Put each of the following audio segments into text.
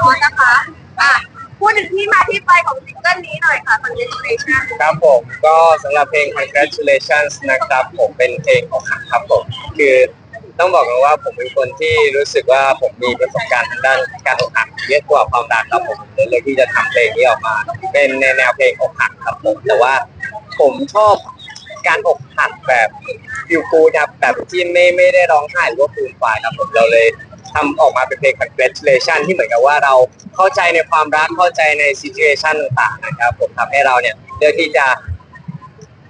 ออสนะคะอะพูดถึงที่มาที่ไปของซิงเกิลนี้หน่อยค่ะ Congratulations ครับผมก็สำหรับเพลง congratulations นะครับ ผมเป็นเพลงอกหักครับผมคือต้องบอกกันว่าผมเป็นคนที่รู้สึกว่าผมมีประสบการณ์ทางด้านการอกหักเยอะกว่าความรักครับผมเลยเลือกที่จะทำเพลงนี้ออกมา เป็นในแนวเพลงอกหักครับผมแต่ว่าผมชอบการอกหักแบบฟิลกูดครับแบบที่ไม่ไม่ได้ร้องไห้หรือว่าฟูมฟายครับผมเราเลย ทำออกมาเป็นเพลง congratulation ที่เหมือนกับว่าเราเข้าใจในความรักเข้าใจใน situation ต่างๆนะครับ ผมทำให้เราเนี่ยเลือกที่จะ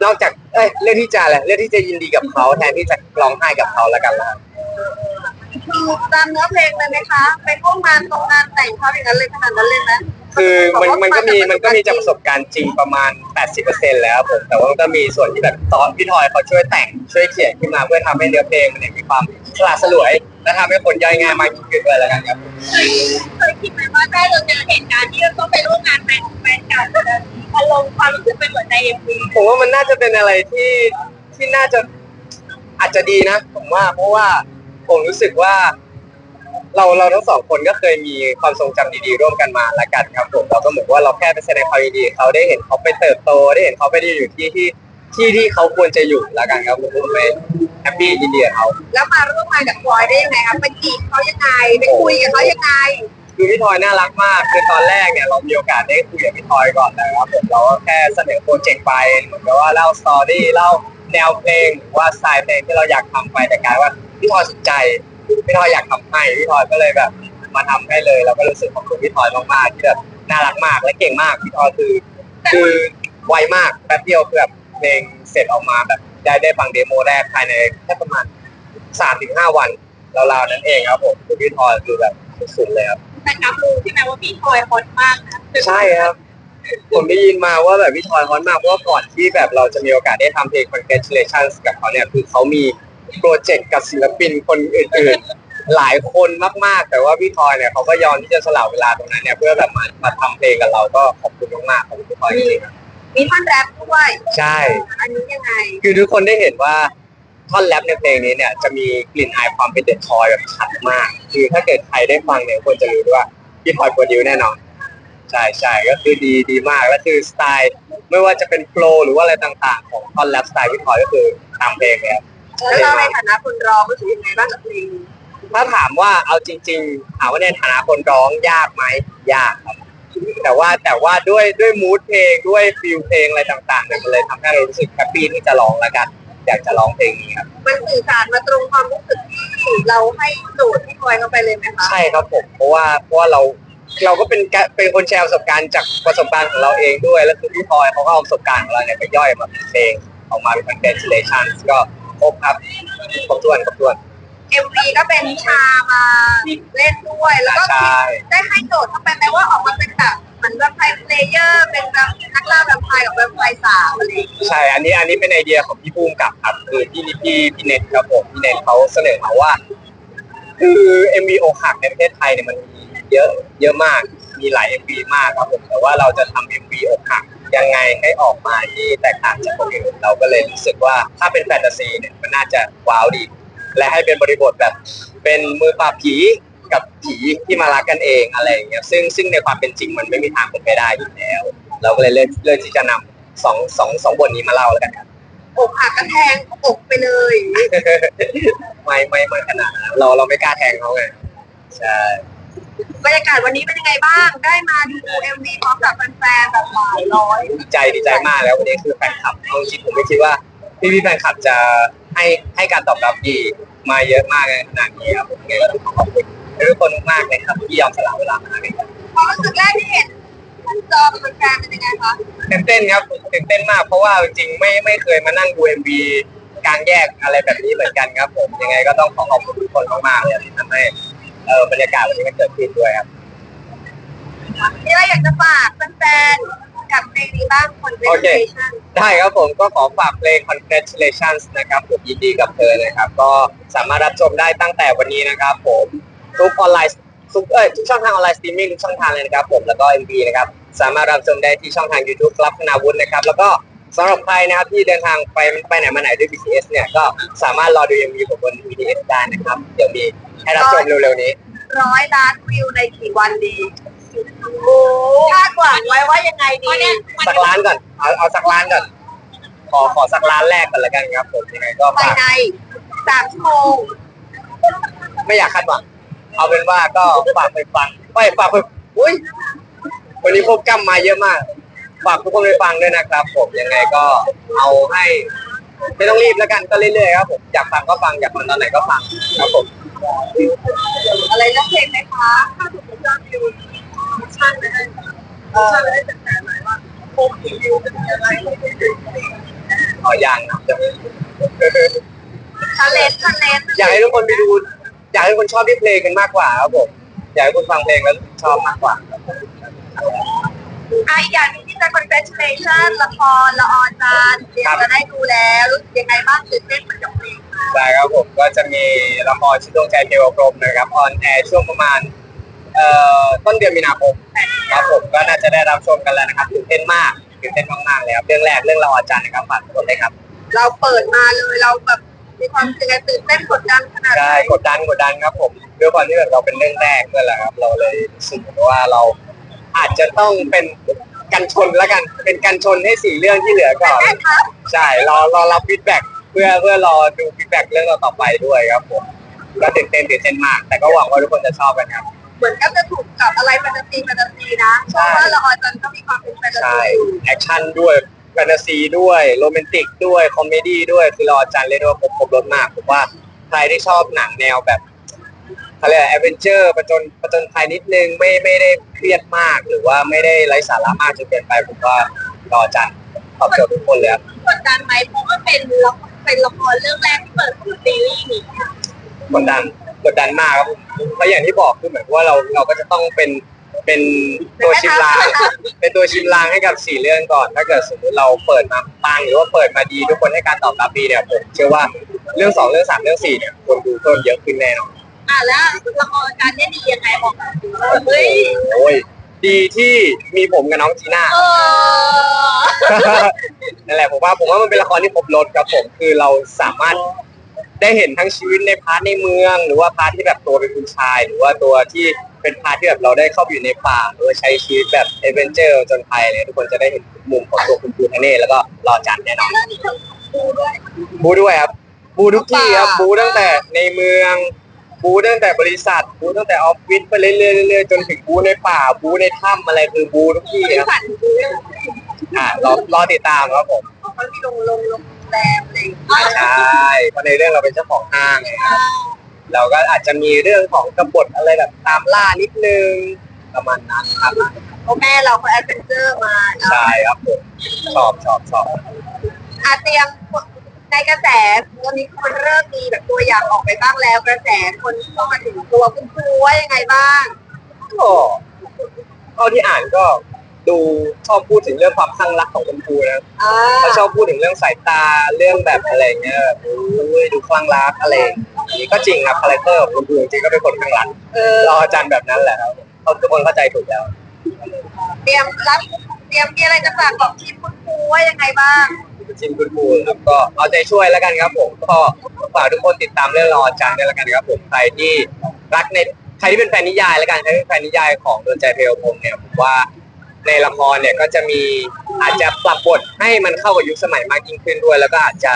นอกจากเอ้ยเรื่องที่จะอะไรเรื่องที่จะยินดีกับเขาแทนที่จะร้องไห้กับเขาแล้วกันละคือตามเนื้อเพลงเลยไหมคะ ไปร่วมงานตรงงานแต่งเขาอย่างนั้นเลยขนาดนั้นเลยไหมคือมันมันก็มีมันก็มีจากประสบการณ์จริงประมาณ 80%แล้วผมแต่ว่ามันก็มีส่วนที่แบบตอนพี่ทอยเขาช่วยแต่งช่วยเขียนขึ้นมาเพื่อทำให้เนื้อเพลงมันเนี่ยมีความสละสลวย และทำให้คนย่อยง่ายมากยิ่งขึ้นด้วยแล้วกันครับเคยคิดไหมว่าถ้าเราเจอเหตุการณ์ที่เราต้องไปร่วมงานแต่งของแฟนเก่าอารมณ์ความรู้สึกเป็นเหมือนในเอ็มวีผมว่ามันน่าจะเป็นอะไรที่ที่น่าจะอาจจะดีนะ ผมว่าเพราะว่าผมรู้สึกว่า เราเราทั้งสองคนก็เคยมีความทรงจำดีๆร่วมกันมาละกันครับผมเราก็เหมือนว่าเราแค่ไปแสดงความยินดีกับเขาได้เห็นเขาไปเติบโตได้เห็นเขาไปได้อยู่ที่ที่ ที่ที่เขาควรจะอยู่ละกันครับผมผมไม่แฮปปี้ยินดีกับเขาแล้วมาร่วมงานกับพลอยได้ยังไงคะไปจีบเขายังไงไปคุยกับเขายังไงคือพี่ทอยน่ารักมากคือตอนแรกเนี่ยเรามีโอกาสได้คุยกับพี่ทอยก่อนนะครับผมเราก็แค่เสนอโปรเจกต์ไปเหมือนกับว่าเล่าสตอรี่เล่าแนวเพลงหรือว่าสไตล์เพลงที่เราอยากทำไปแต่กลายว่าพี่ทอยสนใจพี่ทอยอยากทำให้พี่ทอยก็เลยแบบมาทำให้เลยเราก็รู้สึกขอบคุณพี่ทอยมากๆที่แบบน่ารักมากและเก่งมากพี่ทอยคือ คือไวมากแป๊บเดียวคือแบบ เพลงเสร็จออกมาแบบได้ได้ฟังเดโมแรกภายในแค่ประมาณสามถึงห้าวันราวๆนั้นเองครับผมคือพี่ทอยคือแบบสุดๆเลยครับแต่กับรู้ใช่ไหมว่าพี่พลอยฮอตมากนะใช่ครับ ผมได้ยินมาว่าแบบพี่ทอยฮอตมากเพราะว่าก่อนที่แบบเราจะมีโอกาสได้ทำเพลง congratulations กับเขาเนี่ยคือเขามีโปรเจกต์กับศิลปินคนอื่นๆ หลายคนมากๆ แต่ว่าพี่ทอยเนี่ยเขาก็ยอมที่จะสละเวลาตรงนั้นเนี่ยเพื่อแบบมามาทำเพลงกับเราก็ขอบคุณมากๆขอบคุณพี่ทอยจริงๆครับ มีท่อนแรปด้วยใช่ อันนี้ยังไง คือทุกคนได้เห็นว่าท่อนแรปในเพลงนี้เนี่ยจะมีกลิ่นอายความเป็นเดอะทอยแบบชัดมาก คือถ้าเกิดใครได้ฟังเนี่ยควรจะรู้ด้วยว่าพี่ทอยโปรดิวแน่นอนใช่ใช่ก็คือดีดีมากแล้วคือสไตล์ไม่ว่าจะเป็นโฟลว์หรือว่าอะไรต่างๆ ของท่อนแรปสไตล์พี่ทอยก็คือตามเพลงเลยครับแล้วเราในฐานะคนร้องรู้สึกยังไงบ้างกับเพลงนี้ถ้าถามว่าเอาจริง ๆ ถามว่าในฐานะคนร้องยากไหมยากครับ แต่ว่าแต่ว่าด้วยด้วยมูดเพลงด้วยฟิลเพลงอะไรต่างๆเนี่ยมันเลยทำให้เรารู้สึกแฮปปี้ที่จะร้องแล้วกันอยากจะร้องเพลงนี้ครับมันสื่อสารมาตรงความรู้สึกที่เราให้โจทย์พี่พลอยเข้าไปเลยไหมคะใช่ครับผมเพราะว่าเพราะว่าเราเราก็เป็นกะเป็นคนแชร์ประสบการณ์จากประสบการณ์ของเราเองด้วย แล้วคือพี่พลอยเขาก็เอาประสบการณ์ของเราเนี่ยไปย่อยมาเป็นเพลงออกมาเป็น congratulation ก็ครบครับครบถ้วนครบถ้วน เอ็มวีก็เป็นชามาเล่นด้วย แล้วก็ใช่ ได้ให้โจทย์เข้าไปไหมว่าออกมาเป็นแบบเหมือนแบบไพเพลเยอร์ เป็นแบบนักล่าแบบไพกับแบบไพสาวอะไรอย่างเงี้ยใช่ อันนี้อันนี้เป็นไอเดียของพี่ภูมิกับครับคือพี่พี่พี่เน็ตครับผมพี่เน็ตเขาเสนอมาว่า คือ MV อกหักในประเทศไทยเนี่ยมันมีเยอะเยอะมาก มีหลาย MV มากครับผม แต่ว่าเราจะทำ MV อกหักยังไงให้ออกมาที่แตกต่างจากคนอื่นเราก็เลยรู้สึกว่าถ้าเป็นแฟนตาซีเนี่ยมันน่าจะว้าวดี และให้เป็นบริบทแบบเป็นมือปราบผีกับผีที่มารักกันเองอะไรอย่างเงี้ยซึ่งซึ่งในความเป็นจริงมันไม่มีทางเป็นไปได้อยู่แล้ว เราก็เลยเลือกเลือกที่จะนำสองสองสองบทนี้มาเล่าแล้วกันครับอกหักก็แทงอกไปเลยไม่ไม่ไม่ขนาดนั้นเราเราไม่กล้าแทงเขาไงใช่บรรยากาศวันนี้เป็นยังไงบ้าง ได้มาดูเอ็มวีพร้อมกับแฟนๆแบบหลายร้อยดีใจดีใจมากแล้ววันนี้คือแฟนคลับเอาจริงผมไม่คิดว่าพี่พี่ๆแฟนคลับจะให้ ให้การตอบรับดีมาเยอะมากในขนาดนี้ครับยังไงก็ต้องขอขอบคุณทุกคนมากๆเลยครับที่ยอมสละเวลามาให้กันความรู้สึกแรกที่เห็นจอเป็นแฟนเป็นยังไงคะตื่นเต้นครับตื่นเต้นมาก เพราะว่าจริงๆไม่ไม่เคยมานั่งดูเอ็มวีกลางแยกอะไรแบบนี้เหมือนกันครับ ผมยังไงก็ต้องขอขอบคุณทุกคนมากๆเลยที่ทำให้เออบรรยากาศวันนี้มันเกิดขึ้นด้วยครับมีอะไรอยากจะฝากแฟนๆ กับเพลงนี้บ้างคนเวโอเคทีชั่นได้ครับผมก็ขอฝากเพลง congratulations นะครับผมยินดีกับเธอนะครับ ก็สามารถรับชมได้ตั้งแต่วันนี้นะครับผมทุกออนไลน์ทุกเอ้ยทุกช่องทางออนไลน์สตรีมมิ่งทุกช่องทางเลยนะครับผมแล้วก็ MV นะครับสามารถรับชมได้ที่ช่องทาง YouTube รับคณาวุฒินะครับ แล้วก็สำหรับใครนะครับที่เดินทางไปไปไหนมาไหนด้วย BTS เนี่ยก็สามารถรอดู MV ผมบน BTS ได้นะครับเดี๋ยวมีให้รับชมเร็วๆนี้ ร้อยล้านวิวในกี่วันดี คาดหวังไว้ว่ายังไงดีสักล้านก่อนเอาเอาสักล้านก่อนขอขอสักล้านแรกก่อนละกันครับผมยังไงก็ภายฝากในสามชั่วโมงไม่อยากคาดหวังเอาเป็นว่าก็ฝากไปฟังไปฝากไปอุ้ยวันนี้พบกัมมาเยอะมาก ฝากทุกคนไปฟังด้วยนะครับ ผมยังไงก็เอาให้ไม่ต้องรีบแล้วกันก็เรื่อยๆครับผมอยากฟังก็ฟังอยากฟังตอนไหนก็ฟังครับผม อะไรเรื่องเพลงไหมคะถ้าถูกยอดวิว ช่างเลยช่างเลยจะแสนไหนว่าโอ้ยวิวจะมีอะไรขออย่างนะทะเลทะเลอยากให้ทุกคนไปดูอยากให้คนชอบที่เพลงกันมากกว่าครับผมอยากให้คนฟังเพลงแล้วชอบมากกว่าครับผมอะอีกอย่างหนึงที่จะ congratulation ละครละออนจานเดี๋ยวจะได้ดูแล้วรู้สึกยังไงบ้างตื่นเต้นเหมือนกับเพลงใช่ครับผมก็จะมีละครชื่อดวงใจเทวพรหมนะครับออนแอร์ช่วงประมาณ เอ่อต้นเดือนมีนาคมครับผมก็น่าจะได้รับชมกันแล้วนะครับตื่นเต้นมากตื่นเต้นมากๆเลยครับเรื่องแรกเรื่องละออนจันทร์นะครับฝากทุกคนเลยครับ เราเปิดมาเลยเราแบบมีความรู้สึกไงตื่นเต้นกดดันขนาดไหนใช่กดดันกดดันครับผมด้วยความที่แบบเราเป็นเรื่องแรกด้วยแหละครับ เราเลยรู้สึกว่าเราอาจจะต้องเป็นกันชนแล้วกันเป็นกันชนให้สี่เรื่องที่เหลือก่อนแม่ครับใช่รอรอรับฟีดแบ็กเพื่อเพื่อรอดูฟีดแบ็กเรื่องต่อๆไปด้วยครับผมก็ตื่นเต้นตื่นเต้นมาก แต่ก็หวังว่าทุกคนจะชอบกันครับ เหมือนกับจะถูกกับอะไรแฟนตาซีแฟนตาซีนะเพใช่ราะว่าละออนจันก็มีความเป็นแฟนตาใช่ซีอยู่แอคชั่นด้วยแฟนตาซีด้วยโรแมนติกด้วยคอมเมดี้ด้วยคือรอจันเรียกได้ว่าครบครบรถมากผมว่าใครที่ชอบหนังแนวแบบเขาเรียกแอดเวนเจอร์ประจนประจนภัยนิดนึงไม่ไม่ได้เครียดมากหรือว่าไม่ได้ไร้สาระมากจนเกินไปผมว่ารอจันตอบโจทย์ทุกคนเลยครับ กดดันไหมเพราะว่าเป็นละครเป็นละครเรื่องแรกที่เปิดคือซีรีส์นี้ กดดัน กดดันมากครับเพราะอย่างที่บอกคือเหมือนว่าเราเราก็จะต้องเป็นเป็นตัวชิมลาง เป็นตัวชิมลางให้กับสี่เรื่องก่อน ถ้าเกิดสมมติเราเปิดมาปังหรือว่าเปิดมาดีทุกคนให้การตอบรับดีเนี่ยผมเชื่อว่าเรื่องสองเรื่องสามเรื่องสี่เนี่ยคนดูเพิ่มเยอะขึ้นแน่นอนอะแล้วละครจันเนี่ยดียังไงบอกหน่อยเฮ้ยโอ้ยดีที่มีผมกับน้องจีน่า เออ นั่นแหละผมว่าผมว่ามันเป็นละครที่ครบรถครับผมคือเราสามารถ ได้เห็นทั้งชีวิตในพาร์ทในเมือง หรือว่าพาร์ทที่แบบตัวเป็นคุณชาย หรือว่าตัวที่เป็นพาร์ทที่แบบเราได้เข้าไปอยู่ในป่าหรือว่าใช้ชีวิตแบบเอเวนเจอร์จนภัยเลยทุกคนจะได้เห็นมุมของตัวคุณปูทะเน่แล้วก็รอจันแน่นอนเรื่องนี้ต้องดูด้วยบูด้วยครับบูทุกที่ครับบูตั้งแต่ในเมืองบูตั้งแต่บริษัทบูตั้งแต่ออฟฟิศไปเรื่อยๆเรื่อยๆจนถึงบูในป่าบูในถ้ำอะไรคือบูทุกที่บริครับษัทดูด้วยอ่ารอรอติดตามครับผมมันมีโรงโรงโรง แรมอะไรอย่างเงี้ยใช่เพราะในเรื่องเราเป็นเจ้าของห้างไงครับ เราก็อาจจะมีเรื่องของกบฏอะไรแบบตามล่านิดนึงประมาณนั้นครับเพราะแม่เราก็แอดเวนเจอร์มาเนาะใช่ครับผมชอบชอบชอบอาเตรียมในกระแสวันนี้คนเริ่มมีแบบตัวอย่างออกไปบ้างแล้ว กระแสคนเข้ามาถึงตัวคุณครูว่ายังไงบ้าง ก็เท่าที่อ่านก็ ดูชอบพูดถึงเรื่องความข้างรักของคุณครูนะอ่าเขาชอบพูดถึงเรื่องสายตาเรื่องแบบอะไรเงี้ยแบบอุ้ยดูคลั่งรักอะไรอย่างนี้ก็จริงครับคาแรคเตอร์ของคุณครูจริงๆก็เป็นคนคลั่งรักเออ รออาจารย์แบบนั้นแหละครับเขาทุกคนเข้าใจถูกแล้ว เตรียมรับเตรียมมีอะไรจะฝากบอกทีมคุณครูว่ายังไงบ้างจริงคุณครูครับก็เอาใจช่วยแล้วกันครับผมก็ฝากทุกคนติดตามเรื่องรออาจารย์ด้วยแล้วกันครับผมใครที่รักในใครที่เป็นแฟนนิยายแล้วกันใครที่เป็นแฟนนิยายของดวงใจเพลวผมเนี่ยผมว่า ในละครเนี่ยก็จะมีอาจจะปรับบทให้มันเข้ากับยุคสมัยมากยิ่งขึ้นด้วย แล้วก็อาจจะ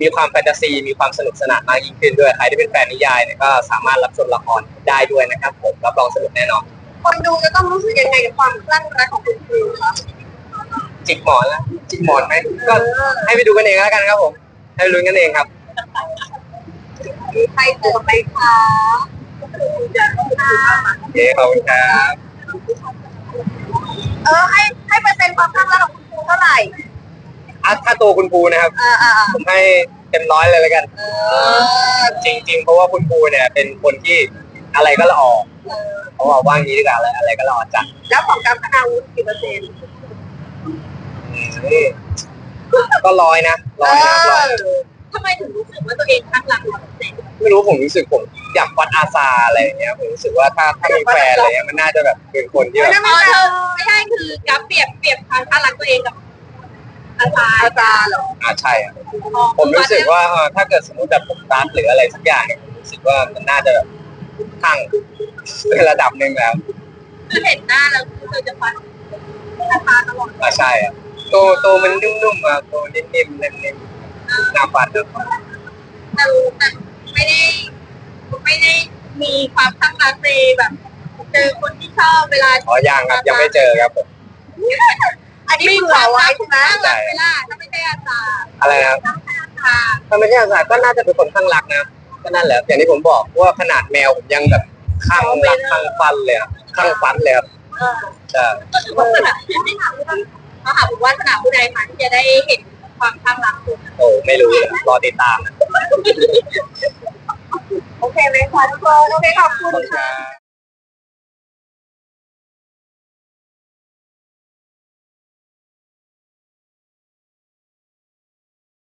มีความแฟนตาซี มีความสนุกสนานมากยิ่งขึ้นด้วยใครที่เป็นแฟนนิยายเนี่ยก็สามารถรับชมละครได้ด้วยนะครับผมรับรองสนุกแน่นอนคนดูจะต้องรู้สึกยังไงกับความคลั่งรักของคุณครูคะจิกหมอนแล้วจิกหมอนไหมก็ให้ไปดูกันเองแล้วกันครับผม ให้ไปลุ้นกันเองครับมีใครเจอไหมคะจะต้องมาโอเคขอบคุณครับ เออให้ให้เปอร์เซ็นต์ความคลั่งรักของคุณครูเท่าไหร่อะถ้าตัวคุณครูนะครับอ่าอ่าผมให้เต็มร้อยเลยแล้วกัน เออจริง ๆ เพราะว่าคุณครูเนี่ยเป็นคนที่อะไรก็ละออเพราะว่าว่างนี้ดีกว่าอะไรอะไรก็ละออจังแล้วของการพนาวุฒิกี่เปอร์เซ็นต์อืมก็ร้อยนะร้อยนะร้อยทำ ไมถึงรู้สึกว่าตัวเองคลั่งรักร้อยเปอร์เซ็นต์ไม่รู้ผมรู้สึกผมอยากวัดอาซาอะไรอย่างเงี้ยผมรู้สึกว่าถ้าถ้ามีแฟนอะไรเงี้ยมันน่าจะแบบเป็นคนที่แบบอ๋อเธอไม่ใช่คือกับเปรียบเปรียบความคลั่งรักตัวเองกับอาจารย์อาจารย์เหรออ่าใช่อะผมรู้สึกว่าเออถ้าเกิดสมมติแบบผมรักหรืออะไรสักอย่างเนี่ยผมรู้สึกว่ามันน่าจะแบบข้างในระดับหนึ่งแล้วคือเห็นหน้าแล้วคือเธอจะฟันราคาตลอดอ่าใช่อะตัวตัวมันนุ่มๆอะตัวนิ่มๆนิ่มๆ หน้าฟันนะแต่แต่ไม่ได้ไม่ได้มีความข้างรักในแบบ เจอคนที่ชอบเวลาอ๋อยังครับยังไม่เจอครับผมอันนี้เผื่อไว้ใช่ไหมข้างรักเวลาถ้าไม่ใช่อาจารย์อะไรนะครับถ้าไม่ใช่อาจารย์ถ้าไม่ใช่อาสาก็น่าจะเป็นคนข้างรักนะก็นั่นแหละอย่างที่ผมบอกว่าขนาดแมวผมยังแบบข้างรักข้างฟันเลยอะข้างฟันเลยครับเออใช่ก็ถือว่าสนามที่ถามว่าเขาถามว่าสนามผู้ใดมันจะได้เห็น ความข้างรักคุณโอ้ไม่รู้เลยรอติดตามนะโอเคไหมคะทุกคนโอเคขอบคุณขอบคุณคค่ะรับ